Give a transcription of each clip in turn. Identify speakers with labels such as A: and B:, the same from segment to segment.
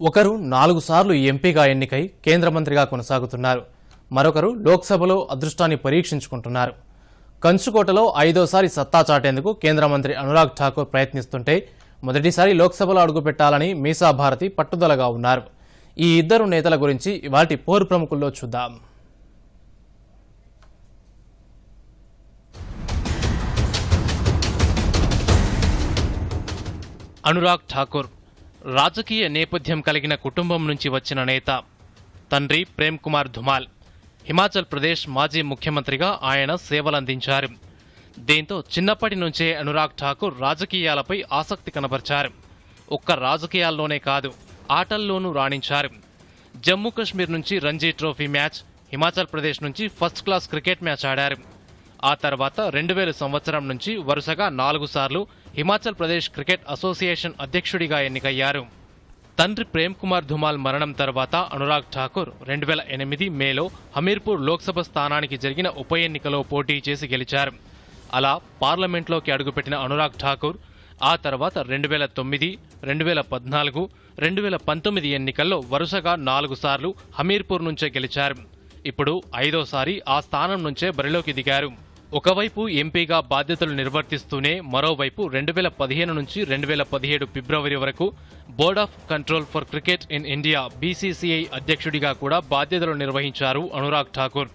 A: ఒకరు నాలుగు సార్లు ఎంపీగా ఎన్నికై కేంద్ర మంత్రిగా కొనసాగుతున్నారు. మరొకరు లోక్సభలో అదృష్టాన్ని పరీక్షించుకుంటున్నారు. కంచుకోటలో ఐదోసారి సత్తా చాటేందుకు కేంద్ర మంత్రి అనురాగ్ ఠాకూర్ ప్రయత్నిస్తుంటే మొదటిసారి లోక్సభలో అడుగుపెట్టాలని మీసా భారతి పట్టుదలగా ఉన్నారు. ఈ ఇద్దరు నేతల గురించి వాటి పోరు ప్రముఖుల్లో చూద్దాం. అనురాగ్ ఠాకూర్ రాజకీయ నేపథ్యం కలిగిన కుటుంబం నుంచి వచ్చిన నేత తండ్రి ప్రేమ్ కుమార్ ధుమాల్. హిమాచల్ ప్రదేశ్ మాజీ ముఖ్యమంత్రిగా ఆయన సేవలందించారు. దీంతో చిన్నప్పటి నుంచే అనురాగ్ ఠాకూర్ రాజకీయాలపై ఆసక్తి కనబర్చారు. ఒక్క రాజకీయాల్లోనే కాదు ఆటల్లోనూ రాణించారు. జమ్మూ కాశ్మీర్ నుంచి రంజీ ట్రోఫీ మ్యాచ్ హిమాచల్ ప్రదేశ్ నుంచి ఫస్ట్ క్లాస్ క్రికెట్ మ్యాచ్ ఆడారు. ఆ తర్వాత రెండు వేల సంవత్సరం నుంచి వరుసగా నాలుగు సార్లు హిమాచల్ ప్రదేశ్ క్రికెట్ అసోసియేషన్ అధ్యక్షుడిగా ఎన్నికయ్యారు. తండ్రి ప్రేమ్ కుమార్ ధుమాల్ మరణం తర్వాత అనురాగ్ ఠాకూర్ రెండు వేల ఎనిమిది మేలో హమీర్పూర్ లోక్సభ స్థానానికి జరిగిన ఉప ఎన్నికలో పోటీ చేసి గెలిచారు. అలా పార్లమెంట్లోకి అడుగుపెట్టిన అనురాగ్ ఠాకూర్ ఆ తర్వాత రెండు వేల తొమ్మిది రెండు వేల పద్నాలుగు రెండు వేల పంతొమ్మిది ఎన్నికల్లో వరుసగా నాలుగు సార్లు హమీర్పూర్ నుంచే గెలిచారు. ఇప్పుడు ఐదోసారి ఆ స్థానం నుంచే బరిలోకి దిగారు. ఒకవైపు ఎంపీగా బాధ్యతలు నిర్వర్తిస్తూనే మరోవైపు రెండు వేల పదిహేను నుంచి రెండు వేల పదిహేడు ఫిబ్రవరి వరకు board of control for cricket in India BCCI అధ్యక్షుడిగా కూడా బాధ్యతలు నిర్వహించారు అనురాగ్ ఠాకూర్.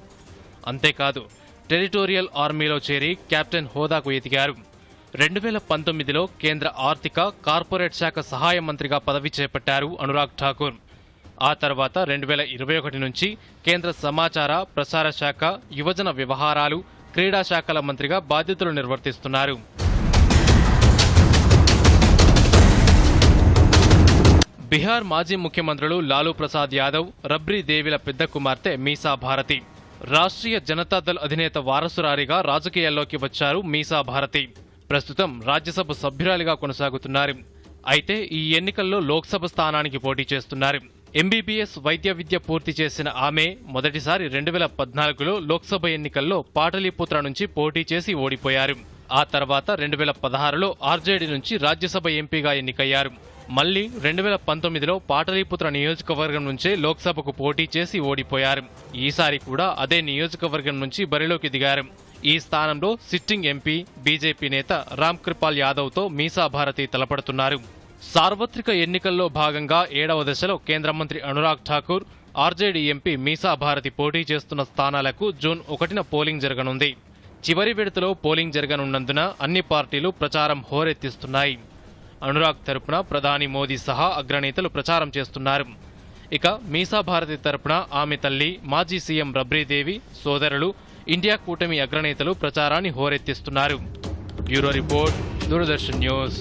A: అంతేకాదు టెరిటోరియల్ ఆర్మీలో చేరి కెప్టెన్ హోదాకు ఎదిగారు. రెండు వేల పంతొమ్మిదిలో కేంద్ర ఆర్థిక కార్పొరేట్ శాఖ సహాయ మంత్రిగా పదవి చేపట్టారు అనురాగ్ ఠాకూర్. ఆ తర్వాత రెండు వేల ఇరవై ఒకటి నుంచి కేంద్ర సమాచార ప్రసార శాఖ యువజన వ్యవహారాలు క్రీడా శాఖల మంత్రిగా బాధ్యతలు నిర్వర్తిస్తున్నారు. బీహార్ మాజీ ముఖ్యమంత్రులు లాలూ ప్రసాద్ యాదవ్ రబ్రీ దేవిల పెద్ద కుమార్తె మీసా భారతి. రాష్ట్రీయ జనతాదళ్ అధినేత వారసురారిగా రాజకీయాల్లోకి వచ్చారు మీసా భారతి. ప్రస్తుతం రాజ్యసభ సభ్యురాలిగా కొనసాగుతున్నారు. అయితే ఈ ఎన్నికల్లో లోక్సభ స్థానానికి పోటీ చేస్తున్నారు. ఎంబీబీఎస్ వైద్య విద్య పూర్తి చేసిన ఆమె మొదటిసారి రెండు వేల పద్నాలుగులో లోక్సభ ఎన్నికల్లో పాటలీపుత్ర నుంచి పోటీ చేసి ఓడిపోయారు. ఆ తర్వాత రెండు వేల పదహారులో ఆర్జేడీ నుంచి రాజ్యసభ ఎంపీగా ఎన్నికయ్యారు. మళ్ళీ రెండు వేల పంతొమ్మిదిలో పాటలీపుత్ర నియోజకవర్గం నుంచే లోక్సభకు పోటీ చేసి ఓడిపోయారు. ఈసారి కూడా అదే నియోజకవర్గం నుంచి బరిలోకి దిగారు. ఈ స్థానంలో సిట్టింగ్ ఎంపీ బీజేపీ నేత రామ్ కృపాల్ యాదవ్తో మీసా భారతి తలపడుతున్నారు. సార్వత్రిక ఎన్నికల్లో భాగంగా ఏడవ దశలో కేంద్ర మంత్రి అనురాగ్ ఠాకూర్ ఆర్జేడీ ఎంపీ మీసా భారతి పోటీ చేస్తున్న స్థానాలకు జూన్ ఒకటిన పోలింగ్ జరగనుంది. చివరి విడతలో పోలింగ్ జరగనున్నందున అన్ని పార్టీలు ప్రచారం హోరెత్తిస్తున్నాయి. అనురాగ్ తరపున ప్రధాని మోదీ సహా అగ్రనేతలు ప్రచారం చేస్తున్నారు. ఇక మీసా భారతి తరపున ఆమె తల్లి మాజీ సీఎం రబ్రీదేవి సోదరులు ఇండియా కూటమి అగ్రనేతలు ప్రచారాన్ని హోరెత్తిస్తున్నారు. Bureau report Doordarshan news.